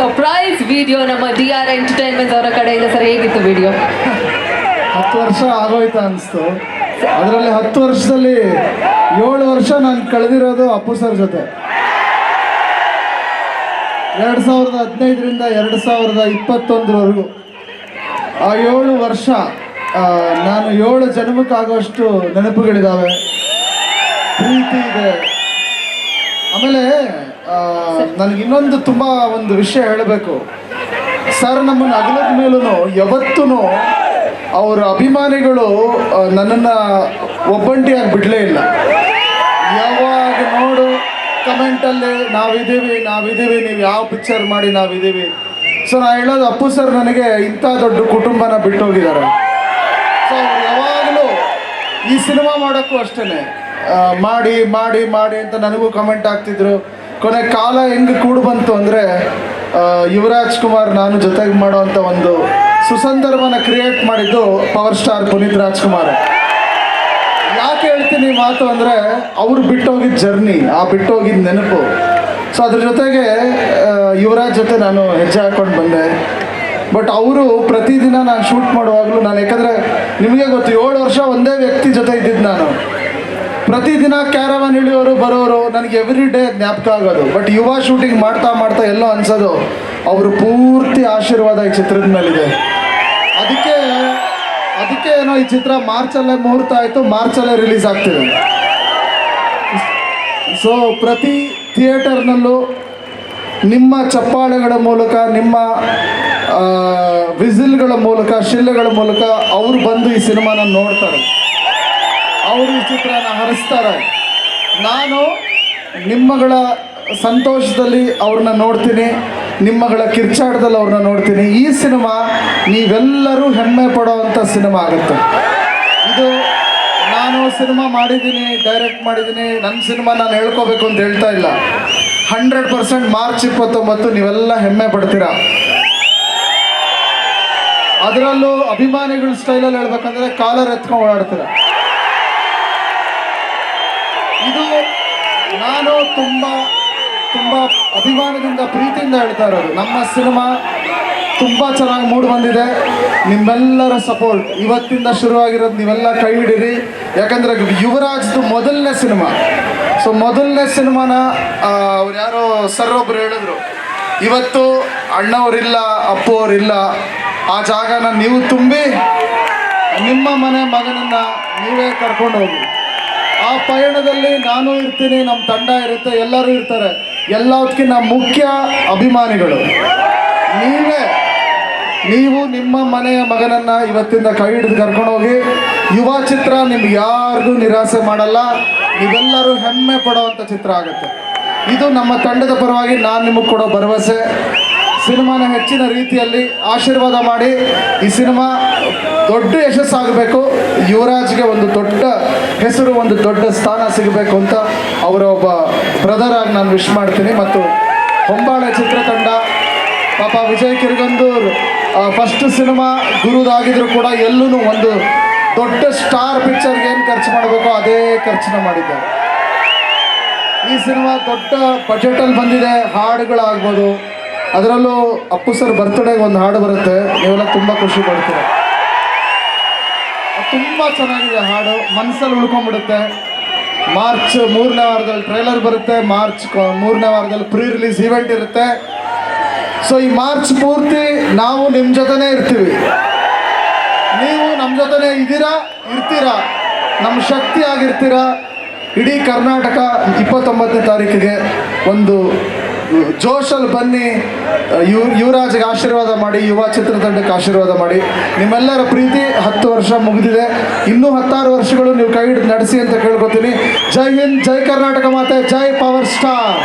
Surprise video ನಮ್ಮ D R entertainment ಅವರ ಕಡೆಯಿಂದ ಸರ್, ಹೇಗಿತ್ತು ವಿಡಿಯೋ ಹತ್ತು ವರ್ಷ ಆಗೋಯ್ತು ಅನಿಸ್ತು. ಅದರಲ್ಲಿ ಹತ್ತು ವರ್ಷದಲ್ಲಿ ಏಳು ವರ್ಷ ನಾನು ಕಳೆದಿರೋದು ಅಪ್ಪು ಸರ್ ಜೊತೆ. ಎರಡು ಸಾವಿರದ ಹದಿನೈದರಿಂದ ಎರಡು ಸಾವಿರದ ಇಪ್ಪತ್ತೊಂದರವರೆಗೂ. ಆ ಏಳು ವರ್ಷ ನಾನು ಏಳು ಜನ್ಮಕ್ಕಾಗುವಷ್ಟು ನೆನಪುಗಳಿದ್ದಾವೆ ಪ್ರೀತಿ ಇದೆ. ಆಮೇಲೆ ನನಗೆ ಇನ್ನೊಂದು ತುಂಬ ಒಂದು ವಿಷಯ ಹೇಳಬೇಕು. ಸರ್, ನಮ್ಮನ್ನು ಅಗಲದ ಮೇಲೂ ಯಾವತ್ತೂ ಅವರ ಅಭಿಮಾನಿಗಳು ನನ್ನನ್ನು ಒಬ್ಬಂಟಿಯಾಗಿ ಬಿಡಲೇ ಇಲ್ಲ. ಯಾವಾಗ ನೋಡು ಕಮೆಂಟಲ್ಲಿ ನಾವಿದ್ದೀವಿ ನಾವಿದ್ದೀವಿ, ನೀವು ಯಾವ ಪಿಕ್ಚರ್ ಮಾಡಿ ನಾವಿದ್ದೀವಿ. ಸೊ ನಾ ಹೇಳೋದು ಅಪ್ಪು ಸರ್ ನನಗೆ ಇಂಥ ದೊಡ್ಡ ಕುಟುಂಬನ ಬಿಟ್ಟು ಹೋಗಿದ್ದಾರೆ ಸೊ ಯಾವಾಗಲೂ ಈ ಸಿನಿಮಾ ಮಾಡೋಕ್ಕೂ ಅಷ್ಟೇ ಮಾಡಿ ಮಾಡಿ ಮಾಡಿ ಅಂತ ನನಗೂ ಕಮೆಂಟ್ ಆಗ್ತಿದ್ರು ಕೊನೆ ಕಾಲ ಹೆಂಗೆ ಕೂಡು ಬಂತು ಅಂದರೆ ಯುವರಾಜ್ ಕುಮಾರ್ ನಾನು ಜೊತೆಗೆ ಮಾಡುವಂಥ ಒಂದು ಸುಸಂದರ್ಭನ ಕ್ರಿಯೇಟ್ ಮಾಡಿದ್ದು ಪವರ್ ಸ್ಟಾರ್ ಪುನೀತ್ ರಾಜ್ಕುಮಾರ್. ಯಾಕೆ ಹೇಳ್ತೀನಿ ಮಾತು ಅಂದರೆ, ಅವ್ರು ಬಿಟ್ಟೋಗಿದ್ದ ಜರ್ನಿ ಆ ಬಿಟ್ಟೋಗಿದ್ದ ನೆನಪು. ಸೊ ಅದ್ರ ಜೊತೆಗೆ ಯುವರಾಜ್ ಜೊತೆ ನಾನು ಹೆಜ್ಜೆ ಹಾಕ್ಕೊಂಡು ಬಂದೆ. ಬಟ್ ಅವರು ಪ್ರತಿದಿನ ನಾನು ಶೂಟ್ ಮಾಡುವಾಗಲೂ ನಾನು ಯಾಕಂದರೆ, ನಿಮಗೆ ಗೊತ್ತು, ಏಳು ವರ್ಷ ಒಂದೇ ವ್ಯಕ್ತಿ ಜೊತೆ ಇದ್ದಿದ್ದು ನಾನು. ಪ್ರತಿದಿನ ಕ್ಯಾರವಾನ್ ಇಳಿಯೋರು ಬರೋರು ನನಗೆ ಎವ್ರಿ ಡೇ ಜ್ಞಾಪಕ ಆಗೋದು. ಬಟ್ ಯುವ ಶೂಟಿಂಗ್ ಮಾಡ್ತಾ ಮಾಡ್ತಾ ಎಲ್ಲೋ ಅನ್ಸೋದು. ಅವರು ಪೂರ್ತಿ ಆಶೀರ್ವಾದ ಈ ಚಿತ್ರದ ಮೇಲಿದೆ. ಅದಕ್ಕೆ ಅದಕ್ಕೆ ಏನೋ ಈ ಚಿತ್ರ ಮಾರ್ಚಲ್ಲೇ ಮುಹೂರ್ತ ಆಯಿತು, ಮಾರ್ಚಲ್ಲೇ ರಿಲೀಸ್ ಆಗ್ತಿದೆ. ಸೊ ಪ್ರತಿ ಥಿಯೇಟರ್ನಲ್ಲೂ ನಿಮ್ಮ ಚಪ್ಪಾಳೆಗಳ ಮೂಲಕ, ನಿಮ್ಮ ವಿಸಿಲ್ಗಳ ಮೂಲಕ, ಶಿಲ್ಲೆಗಳ ಮೂಲಕ ಅವರು ಬಂದು ಈ ಸಿನಿಮಾನ ನೋಡ್ತಾರೆ. ಅವರು ಈ ಚಿತ್ರನ ಹರಿಸ್ತಾರೆ. ನಾನು ನಿಮ್ಮಗಳ ಸಂತೋಷದಲ್ಲಿ ಅವ್ರನ್ನ ನೋಡ್ತೀನಿ, ನಿಮ್ಮಗಳ ಕಿರ್ಚಾಟದಲ್ಲಿ ಅವ್ರನ್ನ ನೋಡ್ತೀನಿ. ಈ ಸಿನಿಮಾ ನೀವೆಲ್ಲರೂ ಹೆಮ್ಮೆ ಪಡೋವಂಥ ಸಿನಿಮಾ ಆಗುತ್ತೆ. ಇದು ನಾನು ಸಿನಿಮಾ ಮಾಡಿದ್ದೀನಿ ಡೈರೆಕ್ಟ್ ಮಾಡಿದ್ದೀನಿ ನನ್ನ ಸಿನಿಮಾ ನಾನು ಹೇಳ್ಕೋಬೇಕು ಅಂತ ಹೇಳ್ತಾ ಇಲ್ಲ. ಹಂಡ್ರೆಡ್ ಪರ್ಸೆಂಟ್ ಮಾರ್ಚ್ ಇಪ್ಪತ್ತೊಂಬತ್ತು ನೀವೆಲ್ಲ ಹೆಮ್ಮೆ ಪಡ್ತೀರಾ? ಅದರಲ್ಲೂ ಅಭಿಮಾನಿಗಳ ಸ್ಟೈಲಲ್ಲಿ ಹೇಳ್ಬೇಕಂದ್ರೆ ಕಾಲರ್ ಎತ್ಕೊಂಡು ಓಡಾಡ್ತೀರ? ನಾನು ತುಂಬ ತುಂಬ ಅಭಿಮಾನದಿಂದ, ಪ್ರೀತಿಯಿಂದ ಹೇಳ್ತಾ ಇರೋದು. ನಮ್ಮ ಸಿನಿಮಾ ತುಂಬ ಚೆನ್ನಾಗಿ ಮೂಡ್ ಬಂದಿದೆ. ನಿಮ್ಮೆಲ್ಲರ ಸಪೋರ್ಟ್ ಇವತ್ತಿಂದ ಶುರುವಾಗಿರೋದು ನೀವೆಲ್ಲ ಕೈ ಹಿಡೀರಿ. ಯಾಕಂದರೆ ಯುವರಾಜ್ದು ಮೊದಲನೇ ಸಿನಿಮಾ. ಸೊ ಮೊದಲನೇ ಸಿನಿಮಾನ ಅವ್ರು ಯಾರೋ ಸರ್ ಒಬ್ರು ಹೇಳಿದ್ರು. ಇವತ್ತು ಅಣ್ಣವರಿಲ್ಲ ಅಪ್ಪು ಅವರಿಲ್ಲ ಆ ಜಾಗನ ನೀವು ತುಂಬಿ, ನಿಮ್ಮ ಮನೆ ಮಗನನ್ನ ನೀವೇ ಕರ್ಕೊಂಡು ಹೋಗಿ ಆ ಪಯಣದಲ್ಲಿ ನಾನು ಇರ್ತೀನಿ ನಮ್ಮ ತಂಡ ಇರುತ್ತೆ, ಎಲ್ಲರೂ ಇರ್ತಾರೆ. ಎಲ್ಲದಕ್ಕಿಂತ ಮುಖ್ಯ ಅಭಿಮಾನಿಗಳು. ನೀವೇ, ನೀವು ನಿಮ್ಮ ಮನೆಯ ಮಗನನ್ನ ಇವತ್ತಿಂದ ಕೈ ಹಿಡಿದು ಕರ್ಕೊಂಡು ಹೋಗಿ, ಯುವ ಚಿತ್ರ ನಿಮ್ಗೆ ಯಾರಿಗೂ ನಿರಾಸೆ ಮಾಡಲ್ಲ, ನೀವೆಲ್ಲರೂ ಹೆಮ್ಮೆ ಪಡೋವಂಥ ಚಿತ್ರ ಆಗುತ್ತೆ. ಇದು ನಮ್ಮ ತಂಡದ ಪರವಾಗಿ ನಾನು ನಿಮಗೆ ಕೊಡೋ ಭರವಸೆ. ಸಿನಿಮಾನ ಹೆಚ್ಚಿನ ರೀತಿಯಲ್ಲಿ ಆಶೀರ್ವಾದ ಮಾಡಿ ಈ ಸಿನಿಮಾ ದೊಡ್ಡ ಯಶಸ್ಸಾಗಬೇಕು. ಯುವರಾಜ್ಗೆ ಒಂದು ದೊಡ್ಡ ಹೆಸರು ಒಂದು ದೊಡ್ಡ ಸ್ಥಾನ ಸಿಗಬೇಕು ಅಂತ ಅವರ ಒಬ್ಬ ಬ್ರದರ್ ಆಗಿ ನಾನು ವಿಶ್ ಮಾಡ್ತೀನಿ. ಮತ್ತು ಹೊಂಬಾಳೆ ಚಿತ್ರತಂಡ ಪಾಪ ವಿಜಯ್ ಕಿರ್ಗಂದೂರ್ ಫಸ್ಟ್ ಸಿನಿಮಾ ಗುರುದಾಗಿದ್ರು ಕೂಡ ಎಲ್ಲೂ ಒಂದು ದೊಡ್ಡ ಸ್ಟಾರ್ ಪಿಕ್ಚರ್ಗೆ ಏನು ಖರ್ಚು ಮಾಡಬೇಕೋ ಅದೇ ಖರ್ಚನ್ನ ಮಾಡಿದ್ದಾರೆ. ಈ ಸಿನಿಮಾ ದೊಡ್ಡ ಬಜೆಟಲ್ಲಿ ಬಂದಿದೆ ಹಾಡುಗಳಾಗ್ಬೋದು ಅದರಲ್ಲೂ ಅಪ್ಪು ಸರ್ ಬರ್ತ್ಡೇಗೆ ಒಂದು ಹಾಡು ಬರುತ್ತೆ, ನೀವೆಲ್ಲ ತುಂಬ ಖುಷಿ ಪಡ್ತೀರ. ತುಂಬ ಚೆನ್ನಾಗಿದೆ ಹಾಡು. ಮನಸ್ಸಲ್ಲಿ ಉಳ್ಕೊಂಡ್ಬಿಡುತ್ತೆ. ಮಾರ್ಚ್ ಮೂರನೇ ವಾರದಲ್ಲಿ ಟ್ರೈಲರ್ ಬರುತ್ತೆ. ಮಾರ್ಚ್ ಮೂರನೇ ವಾರದಲ್ಲಿ ಪ್ರೀ ರಿಲೀಸ್ ಈವೆಂಟ್ ಇರುತ್ತೆ. ಸೊ ಈ ಮಾರ್ಚ್ ಪೂರ್ತಿ ನಾವು ನಿಮ್ಮ ಜೊತೆನೇ ಇರ್ತೀವಿ. ನೀವು ನಮ್ಮ ಜೊತೆನೇ ಇದ್ದೀರಾ? ಇರ್ತೀರಾ? ನಮ್ಮ ಶಕ್ತಿ ಆಗಿರ್ತೀರಾ? ಇಡೀ ಕರ್ನಾಟಕ ಇಪ್ಪತ್ತೊಂಬತ್ತನೇ ತಾರೀಕಿಗೆ ಒಂದು ಜೋಶಲ್ಲಿ ಬನ್ನಿ ಯು ಯುವರಾಜ್ಗೆ ಆಶೀರ್ವಾದ ಮಾಡಿ, ಯುವ ಚಿತ್ರತಂಡಕ್ಕೆ ಆಶೀರ್ವಾದ ಮಾಡಿ. ನಿಮ್ಮೆಲ್ಲರ ಪ್ರೀತಿ ಹತ್ತು ವರ್ಷ ಮುಗಿದಿದೆ. ಇನ್ನೂ ಹತ್ತಾರು ವರ್ಷಗಳು ನೀವು ಕೈ ಹಿಡಿದು ನಡೆಸಿ ಅಂತ ಕೇಳ್ಕೊತೀನಿ. ಜೈ ಹಿಂದ್, ಜೈ ಕರ್ನಾಟಕ ಮಾತೆ, ಜೈ ಪವರ್ ಸ್ಟಾರ್.